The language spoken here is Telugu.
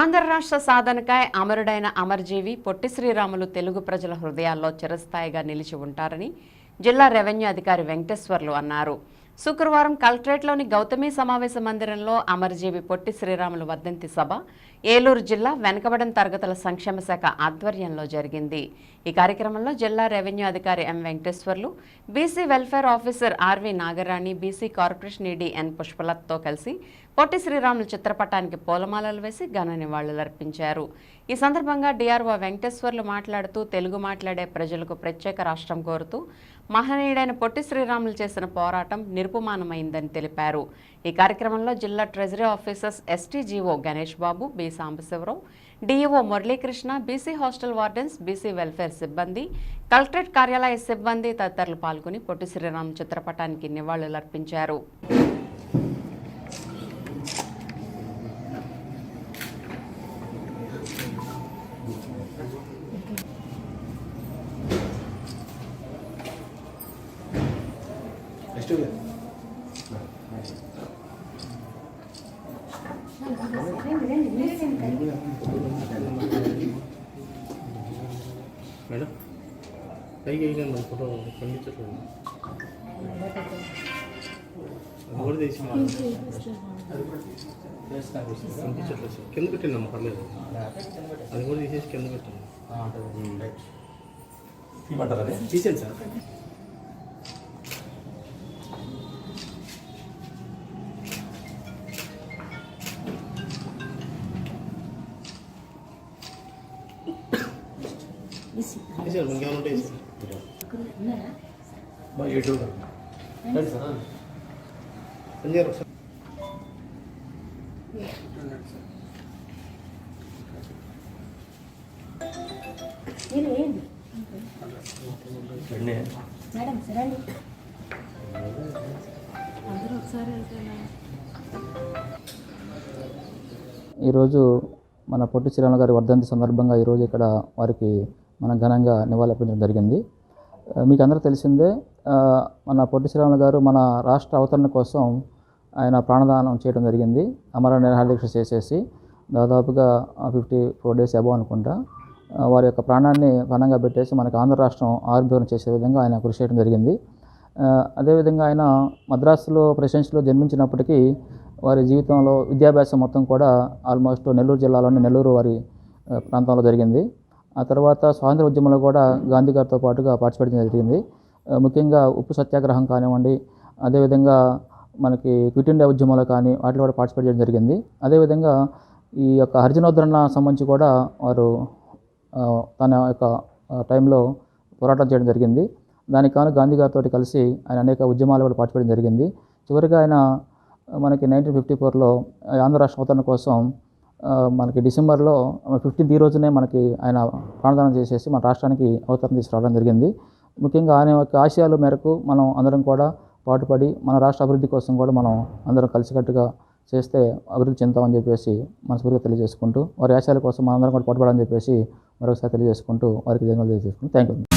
ఆంధ్ర రాష్ట్ర సాధనకై అమరుడైన అమరజీవి పొట్టి శ్రీరాములు తెలుగు ప్రజల హృదయాల్లో చిరస్థాయిగా నిలిచి ఉంటారని జిల్లా రెవెన్యూ అధికారి వెంకటేశ్వర్లు అన్నారు. శుక్రవారం కలెక్టరేట్లోని గౌతమి సమావేశ మందిరంలో అమరజీవి పొట్టి శ్రీరాములు వర్ధంతి సభ ఏలూరు జిల్లా వెనకబడిన తరగతుల సంక్షేమ శాఖ ఆధ్వర్యంలో జరిగింది. ఈ కార్యక్రమంలో జిల్లా రెవెన్యూ అధికారి M Venkateswarlu BC welfare officer RV Nagarani BC corporation ED N పుష్పలత్తో కలిసి పొట్టి శ్రీరాములు చిత్రపటానికి పూలమాలలు వేసి ఘన నివాళులర్పించారు ఈ సందర్భంగా డిఆర్ఓ వెంకటేశ్వర్లు మాట్లాడుతూ తెలుగు మాట్లాడే ప్రజలకు ప్రత్యేక రాష్ట్రం కోరుతూ మహనీయుడైన పొట్టి శ్రీరాములు చేసిన పోరాటం నిరుపమానమైందని తెలిపారు ఈ కార్యక్రమంలో జిల్లా treasury officers STGO Ganesh Babu B Sambasivarao DEO Muralikrishna BC hostel wardens BC welfare సిబ్బంది కలెక్టరేట్ కార్యాలయ సిబ్బంది తదితరులు పాల్గొని పొట్టి శ్రీరామ్ చిత్రపటానికి నివాళులర్పించారు it. మేడం పైకి వేయలేదు మన ఫోటో పండించట్లేదు అది కూడా తీసి పంపించట్లేదు సార్. కింద పెట్టిందమ్మ పర్లేదు. అది కూడా తీసేసి కింద ఇవ్వమంటారా తీసేయండి సార్. సార్? ఒకసారి ఈరోజు మన పొట్టి శ్రీరాములు గారి వర్ధంతి సందర్భంగా ఈరోజు ఇక్కడ వారికి మనం ఘనంగా నివాళులర్పించడం జరిగింది. మీకు అందరూ తెలిసిందే మన పొట్టి శ్రీరాములు గారు మన రాష్ట్ర అవతరణ కోసం ఆయన ప్రాణదానం చేయడం జరిగింది. అమర నిరాహారదీక్ష చేసేసి దాదాపుగా ఫిఫ్టీ ఫోర్ డేస్ అబౌవ్ అనుకుంటా. వారి యొక్క ప్రాణాన్ని పణంగా పెట్టేసి మనకు ఆంధ్ర రాష్ట్రం ఆవిర్భావం చేసే విధంగా ఆయన కృషి చేయడం జరిగింది. అదేవిధంగా ఆయన మద్రాసులో ప్రెసిడెన్సీలో జన్మించినప్పటికీ వారి జీవితంలో విద్యాభ్యాసం మొత్తం కూడా ఆల్మోస్ట్ నెల్లూరు జిల్లాలోని నెల్లూరు వారి ప్రాంతంలో జరిగింది. ఆ తర్వాత స్వాతంత్ర ఉద్యమంలో కూడా గాంధీ గారితో పాటుగా పార్టిసిపేట్ జరిగింది. ముఖ్యంగా ఉప్పు సత్యాగ్రహం కానివ్వండి అదేవిధంగా మనకి క్విట్ ఇండియా ఉద్యమంలో కానీ వాటిలో కూడా పార్టిసిపేట్ చేయడం జరిగింది. అదేవిధంగా ఈ యొక్క హరిజనోద్ధరణ సంబంధించి కూడా వారు తన యొక్క టైంలో పోరాటం చేయడం జరిగింది. దానికి కాను గాంధీ గారితో కలిసి ఆయన అనేక ఉద్యమాలు కూడా పాల్పడడం జరిగింది. చివరిగా ఆయన మనకి నైన్టీన్ ఫిఫ్టీ ఫోర్లో ఆంధ్ర రాష్ట్ర అవతరణ కోసం మనకి డిసెంబర్లో ఫిఫ్టీన్త్ ఈ రోజునే మనకి ఆయన ప్రాణదానం చేసేసి మన రాష్ట్రానికి అవతరణ తీసుకురావడం జరిగింది. ముఖ్యంగా ఆయన యొక్క ఆశయాల మేరకు మనం అందరం కూడా పాటుపడి మన రాష్ట్ర అభివృద్ధి కోసం కూడా మనం అందరం కలిసికట్టుగా చేస్తే అభివృద్ధి చెందుతామని చెప్పేసి మనస్ఫూర్తిగా తెలియజేసుకుంటూ వారి ఆశయాల కోసం మనందరం కూడా పాటుపడాలని చెప్పేసి మరొకసారి తెలియజేసుకుంటూ వారికి ధన్యవాదాలు తెలియజేసుకుంటూ థ్యాంక్ యూ